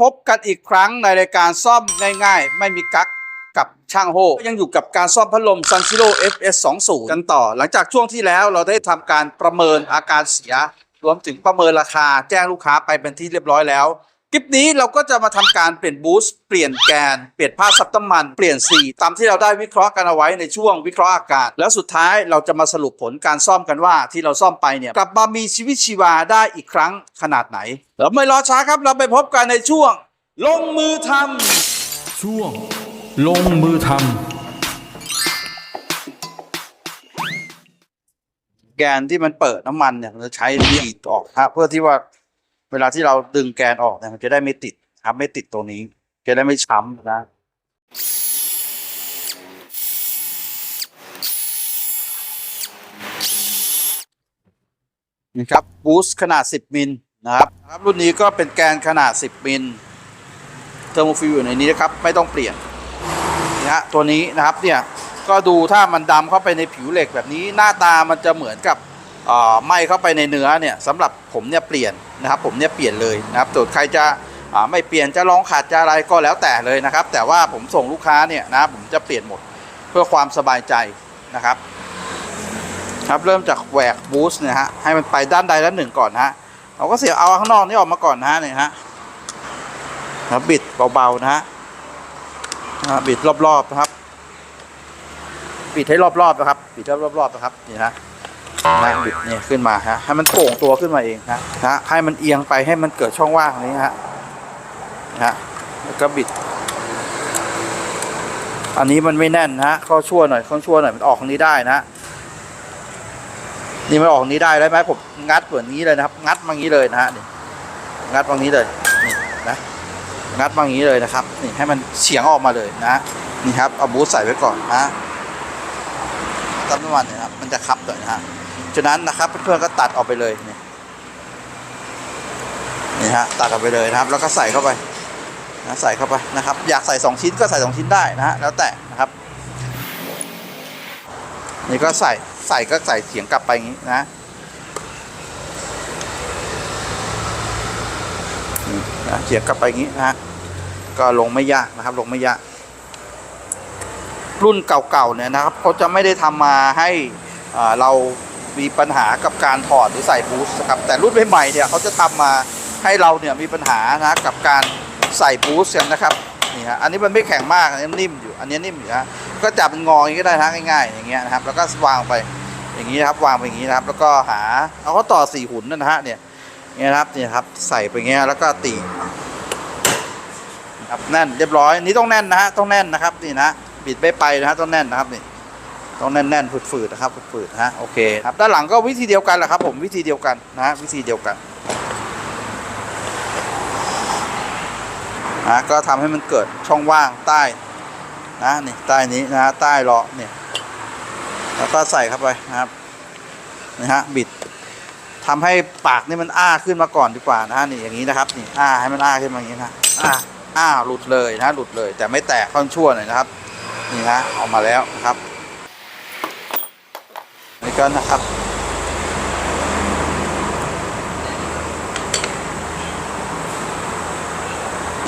พบกันอีกครั้งในรายการซ่อมง่าย ๆ ไม่มีกั๊กกับช่างโฮยังอยู่กับการซ่อมพัดลมซันซิโร่ FS 2 0กันต่อ หลังจากช่วงที่แล้วเราได้ทำการประเมินอาการเสีย รวมถึงประเมินราคาแจ้งลูกค้าไปเป็นที่เรียบร้อยแล้ว คลิปนี้เราก็จะมาทำการเปลี่ยนบูสต์เปลี่ยนแกน เปลี่ยนผ้าซับน้ำมัน เปลี่ยนสี ตามที่เราได้วิเคราะห์กันเอาไว้ในช่วงวิเคราะห์อากาศ แล้วสุดท้ายเราจะมาสรุปผลการซ่อมกันว่าที่เราซ่อมไปเนี่ยกลับมามีชีวิตชีวาได้อีกครั้งขนาดไหนเราไม่รอช้าครับเราไปพบกันในช่วง ลงมือทำช่วง ลงมือทแกนที่มันเปิดน้ำมันเนี่ยเราจะใช้รีดออกครับเพื่อที่ว่า เวลาที่เราดึงแกนออกเนี่ยมันจะได้ไม่ติดครับไม่ติดตรงนี้ จะได้ไม่ช้ำนะนี่ครับบูสขนาด 10 มิลนะครับนะครับ รุ่นนี้ก็เป็นแกนขนาด 10 มิลเทอร์โมฟิลอยู่ในนี้นะครับ ไม่ต้องเปลี่ยนนะตัวนี้นะครับเนี่ยก็ดูถ้ามันดำเข้าไปในผิวเหล็กแบบนี้ หน้าตามันจะเหมือนกับ ไหม้เข้าไปในเนื้อเนี่ยสำหรับผมเนี่ยเปลี่ยนนะครับผมเนี่ยเปลี่ยนเลยนะครับส่วนใครจะไม่เปลี่ยนจะลองขาดจะอะไรก็แล้วแต่เลยนะครับ แต่ว่าผมส่งลูกค้าเนี่ยนะผมจะเปลี่ยนหมดเพื่อความสบายใจนะครับ ครับเริ่มจากแหวกบูสต์เนี่ยฮะให้มันไปด้านใดด้านหนึ่งก่อนนะฮะเราก็เสียเอาข้างนอกนี่ออกมาก่อนนะฮะเนี่ยฮะแล้วบิดเบาๆนะฮะบิดรอบๆนะครับ บิดให้รอบๆนะครับ บิดรอบๆนะครับนี่นะ นะบิดเนี่ยขึ้นมาฮะให้มันโก่งตัวขึ้นมาเองนะนะฮะให้มันเอียงไปให้มันเกิดช่องว่างตรงนี้ฮะนะฮะแล้วก็บิด อันนี้มันไม่แน่นนะฮะข้าชั่วหน่อยข้าชั่วหน่อยมันออกตรงนี้ได้นะนี่มันออกนี้ได้ได้ไหมผมงัดเหมือนนี้เลยนะครับ งัดมางี้เลยนะฮะงัดมางี้เลยนี่นะงัดมางี้เลยนะครับนี่ให้มันเฉียงออกมาเลยนะนี่ครับเอาบูทใส่ไว้ก่อนนะตับน้ำมันนี่ยครับมันจะคับหน่อยนะฮะ ฉะนั้นนะครับเพื่อนๆก็ตัดออกไปเลยนี่นี่ฮะตัดออกไปเลยนะครับ แล้วก็ใส่เข้าไปนะใส่เข้าไปนะครับ อยากใส่สองชิ้นก็ใส่สองชิ้นได้นะฮะแล้วแต่นะครับ นี่ก็ใส่ใส่ก็ใส่เสียงกลับไปอย่างนี้นะนะเสียงกลับไปอย่างนี้นะฮะก็ลงไม่ยากนะครับ ลงไม่ยาก รุ่นเก่าๆเนี่ยนะครับเขาจะไม่ได้ทำมาให้อ่าเรา มีปัญหากับการถอดหรือใส่บูสต์นะครับแต่รุ่นใหม่ๆเนี่ยเขาจะทำมาให้เราเนี่ยมีปัญหานะกับการใส่บูสต์กันนะครับนี่ฮะอันนี้มันไม่แข็งมากอันนี้นิ่มอยู่อันนี้นิ่มอยู่นะก็จับเป็นงออย่างนี้ก็ได้นะง่ายๆอย่างเงี้ยนะครับแล้วก็วางไปอย่างนี้นะครับวางไปอย่างนี้นะครับ แล้วก็หาเอาเขาต่อสี่หุ่นนั่นนะฮะเนี่ยเนี่ยครับเนี่ยครับใส่ไปเงี้ยแล้วก็ตีครับแน่นเรียบร้อยนี้ต้องแน่นนะฮะต้องแน่นนะครับนี่นะบิดไม่ไปนะฮะต้องแน่นนะครับนี่ ต้องแน่นแน่นๆฝืดๆนะครับฝืดๆนะฮะโอเคครับด้านหลังก็วิธีเดียวกันแหละครับ ผมวิธีเดียวกันนะฮะวิธีเดียวกันนะก็ทำให้มันเกิดช่องว่างใต้นะนี่ใต้นี้นะฮะใต้ล้อเนี่ยแล้วก็ใส่เข้าไปนะครับนะฮะบิดทำให้ปากนี่มันอ้าขึ้นมาก่อนดีกว่านะฮะนี่อย่างนี้นะครับนี่อ้าให้มันอ้าขึ้นมาอย่างนี้นะอ้าอ้าหลุดเลยนะหลุดเลย แต่ไม่แตกค่อนชั่วหน่อยนะครับ นี่นะออกมาแล้วนะครับ นี่ก็นะครับ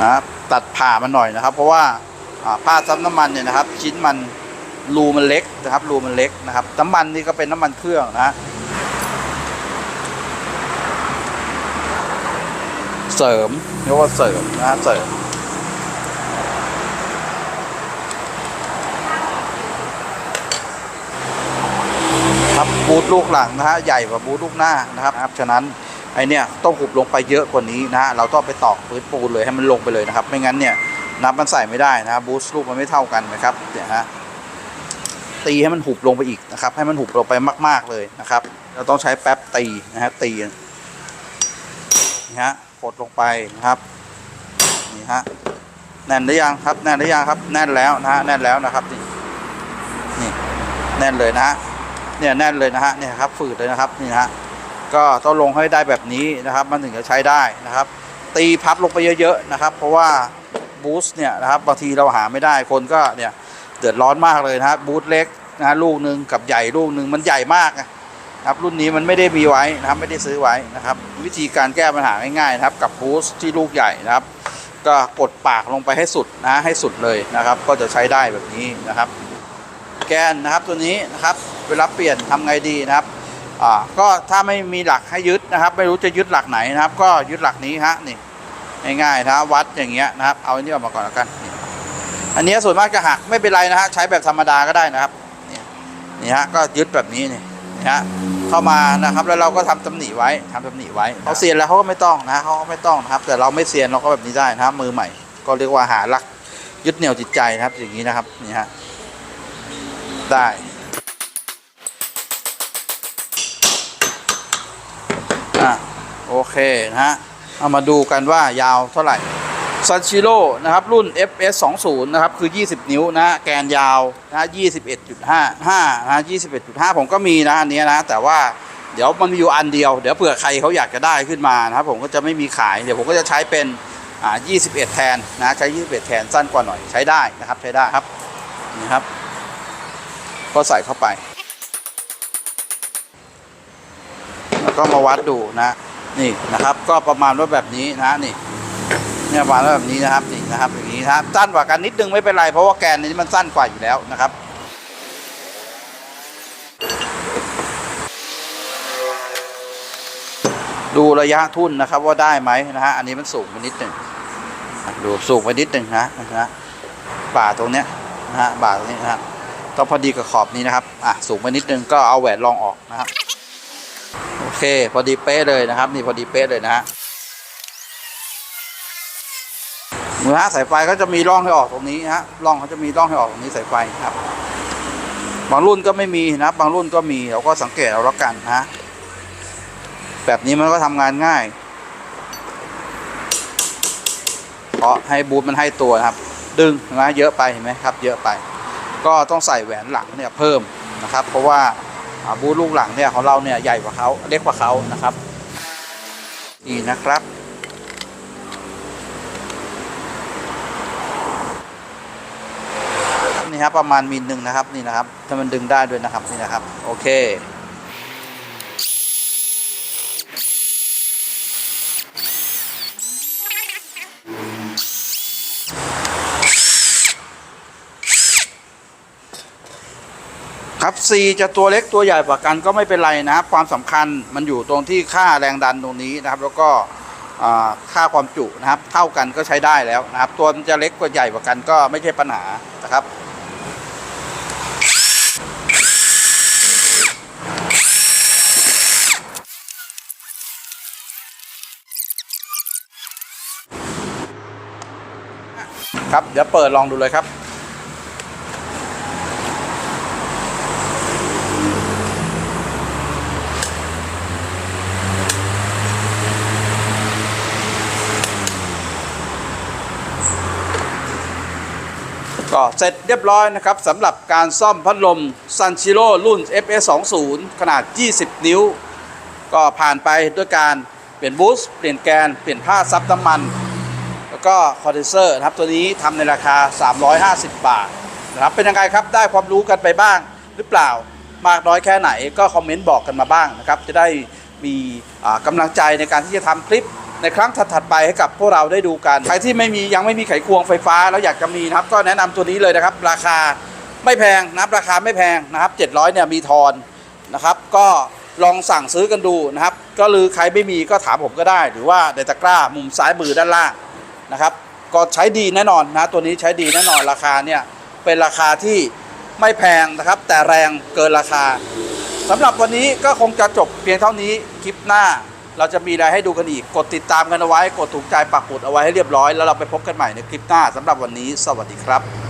นะครับ ตัดผ่ามันหน่อยนะครับ เพราะว่าผ้าซับน้ำมันเนี่ยนะครับ ชิ้นมันรูมันเล็กนะครับ รูมันเล็กนะครับ น้ำมันนี่ก็เป็นน้ำมันเครื่องนะเสริมเรียกว่าเสริมนะฮะเสริมครั บูทลูกหลังนะฮะใหญ่กว่าบูทลูกหน้านะครับนะครับฉะนั้นไอเนี่ยต้องหุบลงไปเยอะกว่านี้นะฮะเราต้องไปตอกพื้นปูนเลยให้มันลงไปเลยนะครับไม่งั้นเนี่ยนับมันใส่ไม่ได้นะบูสต์ลูกมันไม่เท่ากันนะครับเนี่ยฮะตีให้มันหุบลงไปอีกนะครับ ให้มันหุบลงไปมาก ๆเลยนะครับ เราต้องใช้แป๊บตีนะฮะตีนี่ฮะกดลงไปนะครับนี่ฮะแน่นหรือยังครับแน่นหรือยังครับ แน่นแล้วนะฮะแน่นแล้วนะครับนี่นี่แน่นเลยนะฮะ เนี่ยแน่นเลยนะฮะเนี่ยครับฝืดเลยนะครับนี่นะฮะก็ต้องลงให้ได้แบบนี้นะครับ มันถึงจะใช้ได้นะครับ ตีพับลงไปเยอะๆนะครับ เพราะว่าบูสต์เนี่ยนะครับบางทีเราหาไม่ได้คนก็เนี่ยเดือดร้อนมากเลยนะครับบูสต์เล็กนะลูกหนึ่งกับใหญ่ลูกหนึ่งมันใหญ่มากนะครับรุ่นนี้มันไม่ได้มีไว้นะครับไม่ได้ซื้อไว้นะครับ วิธีการแก้ปัญหาง่ายๆนะครับกับบูสต์ที่ลูกใหญ่นะครับ ก็กดปากลงไปให้สุดนะให้สุดเลยนะครับ ก็จะใช้ได้แบบนี้นะครับ แกนนะครับตัวนี้นะครับเวลาเปลี่ยนทำไงดีนะครับอ่าก็ถ้าไม่มีหลักให้ยึดนะครับ ไม่รู้จะยึดหลักไหนนะครับ ก็ยึดหลักนี้ฮะนี่ง่ายๆนะวัดอย่างเงี้ยนะครับ เอาอันนี้ออกมาก่อนแล้วกันนี่อันนี้ส่วนมากจะหักไม่เป็นไรนะฮะใช้แบบธรรมดาก็ได้นะครับนี่นี่ฮะก็ยึดแบบนี้นี่นี่ฮะเข้ามานะครับแล้วเราก็ทำตำหนิไว้ทำตำหนิไว้เขาเซียนแล้วเขาก็ไม่ต้องนะเขาก็ไม่ต้องนะครับ แต่เราไม่เซียนเราก็แบบนี้ได้นะครับมือใหม่ ก็เรียกว่าหาหลักยึดเหนี่ยวจิตใจนะครับอย่างนี้นะครับนี่ฮะ ได้ อะ โอเคนะฮะ เอามาดูกันว่ายาวเท่าไหร่ซันชิโร่นะครับ รุ่น FS 2 0นะครับ คือ 20 นิ้วนะฮะแกนยาวนะฮะ21.5 5นะฮะ21.5 ผมก็มีนะ อันนี้นะ แต่ว่าเดี๋ยวมันมีอยู่อันเดียว เดี๋ยวเผื่อใครเขาอยากจะได้ขึ้นมานะครับ ผมก็จะไม่มีขาย เดี๋ยวผมก็จะใช้เป็นอ่า21 แทนนะ ใช้ 21 แทนสั้นกว่าหน่อย ใช้ได้นะครับ ใช้ได้ครับ นี่ครับ ก็ใส่เข้าไป แล้วก็มาวัดดูนะนี่นะครับ ก็ประมาณว่าแบบนี้นะนี่เนี่ยประมาณว่าแบบนี้นะครับนี่นะครับอย่างนี้นะครับสั้นกว่ากันนิดนึงไม่เป็นไรเพราะว่าแกนนี้มันสั้นกว่าอยู่แล้วนะครับดูระยะทุ่นนะครับว่าได้ไหมนะฮะอันนี้มันสูงไปนิดหนึ่งดูสูงไปนิดหนึ่งนะนะบ่าตรงเนี้ยนะฮะบ่าตรงนี้นะครับ ต้องพอดีกับขอบนี้นะครับอะสูงไปนิดนึงก็เอาแหวนรองออกนะครับโอเค พอดีเป๊ะเลยนะครับ นี่พอดีเป๊ะเลยนะฮะมือฮะสายไฟก็จะมีร่องให้ออกตรงนี้ฮะร่องเขาจะมีร่องให้ออกตรงนี้สายไฟครับ บางรุ่นก็ไม่มีนะบางรุ่นก็มีเราก็สังเกตเอาแล้วกันนะฮะแบบนี้มันก็ทำงานง่าย เพราะให้บูทมันให้ตัวครับ ดึงนะเยอะไปเห็นไหมครับ เยอะไป ก็ต้องใส่แหวนหลังเนี่ยเพิ่มนะครับ เพราะว่าบูธลูกหลังเนี่ยของเราเนี่ยใหญ่กว่าเขาเล็กกว่าเขานะครับนี่นะครับนี่ครับประมาณมิลหนึ่งนะครับนี่นะครับถ้ามันดึงได้ด้วยนะครับนี่นะครับ โอเค ครับ C จะตัวเล็กตัวใหญ่กว่ากันก็ไม่เป็นไรนะครับความสำคัญมันอยู่ตรงที่ค่าแรงดันตรงนี้นะครับ แล้วก็ค่าความจุนะครับ เท่ากันก็ใช้ได้แล้วนะครับ ตัวมันจะเล็กกว่าใหญ่กว่ากันก็ไม่ใช่ปัญหานะครับครับเดี๋ยวเปิดลองดูเลยครับ ก็เสร็จเรียบร้อยนะครับสำหรับการซ่อมพัดลม Sunshiro รุ่น FS20 ขนาด 20 นิ้ว ก็ผ่านไปด้วยการเปลี่ยนบูสต์เปลี่ยนแกน เปลี่ยนผ้าซับน้ำมัน แล้วก็คอนเดนเซอร์นะครับตัวนี้ทำในราคา 350 บาทนะครับเป็นยังไงครับได้ความรู้กันไปบ้างหรือเปล่ามากน้อยแค่ไหนก็คอมเมนต์บอกกันมาบ้างนะครับจะได้มีกำลังใจในการที่จะทำคลิป ในครั้งถัดๆไปให้กับพวกเราได้ดูกัน ใครที่ไม่มียังไม่มีไขควงไฟฟ้าแล้วอยากจะมีนะครับ ก็แนะนำตัวนี้เลยนะครับ ราคาไม่แพงนะครับราคาไม่แพงนะครับ 700เนี่ยมีทอนนะครับก็ลองสั่งซื้อกันดูนะครับ ก็หรือใครไม่มีก็ถามผมก็ได้ หรือว่าในตะกร้ามุมซ้ายมือด้านล่างนะครับ ก็ใช้ดีแน่นอนนะตัวนี้ใช้ดีแน่นอนราคาเนี่ยเป็นราคาที่ไม่แพงนะครับ แต่แรงเกินราคาสำหรับวันนี้ก็คงจะจบเพียงเท่านี้คลิปหน้า เราจะมีอะไรให้ดูกันอีก กดติดตามกันเอาไว้ กดถูกใจปักหมุดเอาไว้ให้เรียบร้อย แล้วเราไปพบกันใหม่ในคลิปหน้าสำหรับวันนี้ สวัสดีครับ